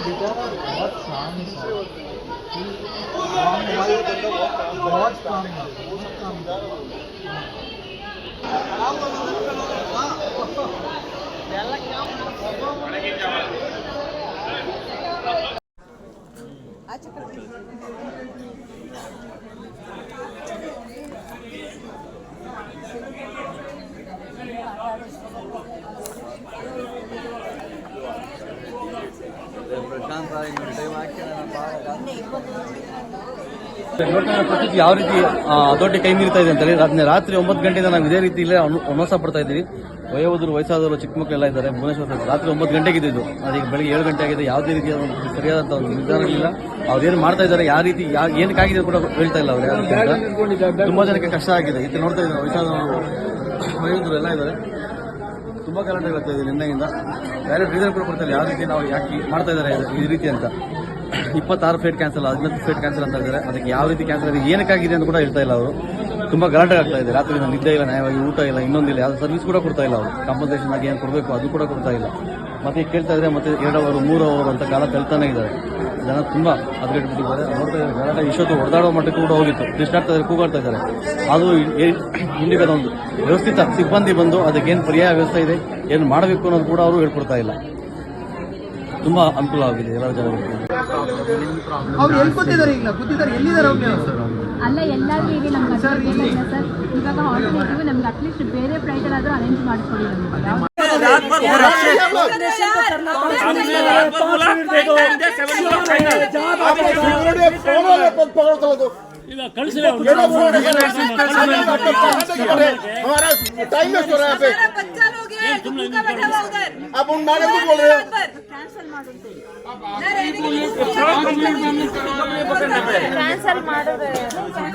बेटा बहुत काम है काम भाई बहुत काम है बहुत काम अच्छा ಯಾವ ರೀತಿ ಹತೋಟಿ ಕೈ ಮೀರ್ತಾ ಇದೆ ಅಂತೇಳಿ, ರಾತ್ರಿ ರಾತ್ರಿ ಒಂಬತ್ತು ಗಂಟೆಯಿಂದ ನಾವು ಇದೇ ರೀತಿ ಇಲ್ಲೇ ಅನು- ಅನುಭವ ಪಡ್ತಾ ಇದ್ದೀವಿ. ವಯೋವೃದ್ಧರು, ವಯಸ್ಸಾದವರು, ಚಿಕ್ಕ ಮಕ್ಕಳೆಲ್ಲ ಇದ್ದಾರೆ. ಭುವನೇಶ್ವರ ರಾತ್ರಿ ಒಂಬತ್ತು ಗಂಟೆಗೆ ಇದ್ದಿದ್ದು. ಅದೀಗ ಬೆಳಗ್ಗೆ ಏಳು ಗಂಟೆ ಆಗಿದೆ. ಯಾವುದೇ ರೀತಿಯ ಸರಿಯಾದಂಥ ಒಂದು ನಿರ್ಧಾರ ಇಲ್ಲ ಅವ್ರು ಏನು ಮಾಡ್ತಾ ಇದ್ದಾರೆ, ಯಾವ ರೀತಿ, ಯಾ ಏನಕ್ಕಾಗಿದೆ ಕೂಡ ಹೇಳ್ತಾ ಇಲ್ಲ ಅವ್ರು ಯಾರು ತುಂಬಾ ಜನಕ್ಕೆ ಕಷ್ಟ ಆಗಿದೆ. ಇದು ನೋಡ್ತಾ ಇದ್ದಾರೆ, ವಯಸ್ಸಾದವರು ವಯೋಧರು ಎಲ್ಲ ಇದ್ದಾರೆ. ತುಂಬಾ ಗಲಾಟೆ ಆಗ್ತಾ ಇದೆ ನಿನ್ನೆಯಿಂದ ಬೇರೆ ರೀಸನ್ ಕೂಡ ಕೊಡ್ತಾರೆ ಯಾವ ರೀತಿ ನಾವು ಯಾಕೆ ಮಾಡ್ತಾ ಇದಾರೆ ಈ ರೀತಿ ಅಂತ. ಇಪ್ಪತ್ತಾರು ಫ್ಲೈಟ್ ಕ್ಯಾನ್ಸಲ್ ಹದಿನೈದು ಫ್ಲೈಟ್ ಕ್ಯಾನ್ಸಲ್ ಅಂತ ಇದ್ದಾರೆ. ಅದಕ್ಕೆ ಯಾವ ರೀತಿ ಕ್ಯಾನ್ಸಲ್ ಆಗಿದೆ, ಏನಕ್ಕಾಗಿದೆ ಅಂತ ಕೂಡ ಹೇಳ್ತಾ ಇಲ್ಲ ಅವರು. ತುಂಬಾ ಗಲಾಟೆ ಆಗ್ತಾ ಇದೆ. ರಾತ್ರಿ ನಿದ್ದೆ ಇಲ್ಲ, ನ್ಯಾಯವಾಗಿ ಊಟ ಇಲ್ಲ ಇನ್ನೊಂದಿಲ್ಲ ಯಾವ ಸರ್ವಿಸ್ ಕೂಡ ಕೊಡ್ತಾ ಇಲ್ಲ ಅವರು. ಕಾಂಪನ್ಸೇಷನ್ ಆಗಿ ಏನು ಕೊಡಬೇಕು ಅದು ಕೂಡ ಕೊಡ್ತಾ ಇಲ್ಲ. ಮತ್ತೆ ಕೇಳ್ತಾ ಇದ್ರೆ ಮತ್ತೆ ಎರಡು ಅವರು ಮೂರು ಅವರು ಅಂತ ಕಾಲ ಕಲ್ತಾನೆ ಇದ್ದಾರೆ. ಜನ ತುಂಬ ಅಪ್ಡೇಟ್ ಬಿಟ್ಟಿದ್ದಾರೆ ನೋಡ್ತಾ ಇದ್ದಾರೆ ಗಲಾಟೆ ಇಷ್ಟೊತ್ತು ಹೊಡೆದಾಡೋ ಮಟ್ಟಕ್ಕೆ ಕೂಡ ಹೋಗಿತ್ತು. ಕೃಷ್ಣಾಡ್ತಾ ಇದ್ದಾರೆ ಕೂಗಾಡ್ತಾ ಇದ್ದಾರೆ. ಅದು ಇಂಡಿಕಾದ ಒಂದು ವ್ಯವಸ್ಥಿತ ಸಿಬ್ಬಂದಿ ಬಂದು ಅದಕ್ಕೇನು ಪರ್ಯಾಯ ವ್ಯವಸ್ಥೆ ಇದೆ ಏನು ಮಾಡಬೇಕು ಅನ್ನೋದು ಕೂಡ ಅವರು ಹೇಳ್ಕೊಡ್ತಾ ಇಲ್ಲ. ತುಂಬ ಅನುಕೂಲ ಆಗಿದೆ ಎಲ್ಲ ಜನರಿಗೆ. ಅಲ್ಲ ಎಲ್ಲರಿಗೂ ಈಗ ನಮ್ಗೆ ಸರ್ ಇವಾಗ ಹಾಸ್ಪಿಟಲ್ ನಮ್ಗೆ ಅಟ್ಲೀಸ್ಟ್ ಬೇರೆ ಪ್ರೈಸಲ್ಲಾದರೂ ಅರೇಂಜ್ ಮಾಡಿಕೊಡಿ ನಮಗೆ. टाइम वेस्ट हो रहा है यहाँ पे बच्चा लोग हैं बैठा हुआ उधर आप उन मैडम को बोल रहे हो कैंसिल कैंसिल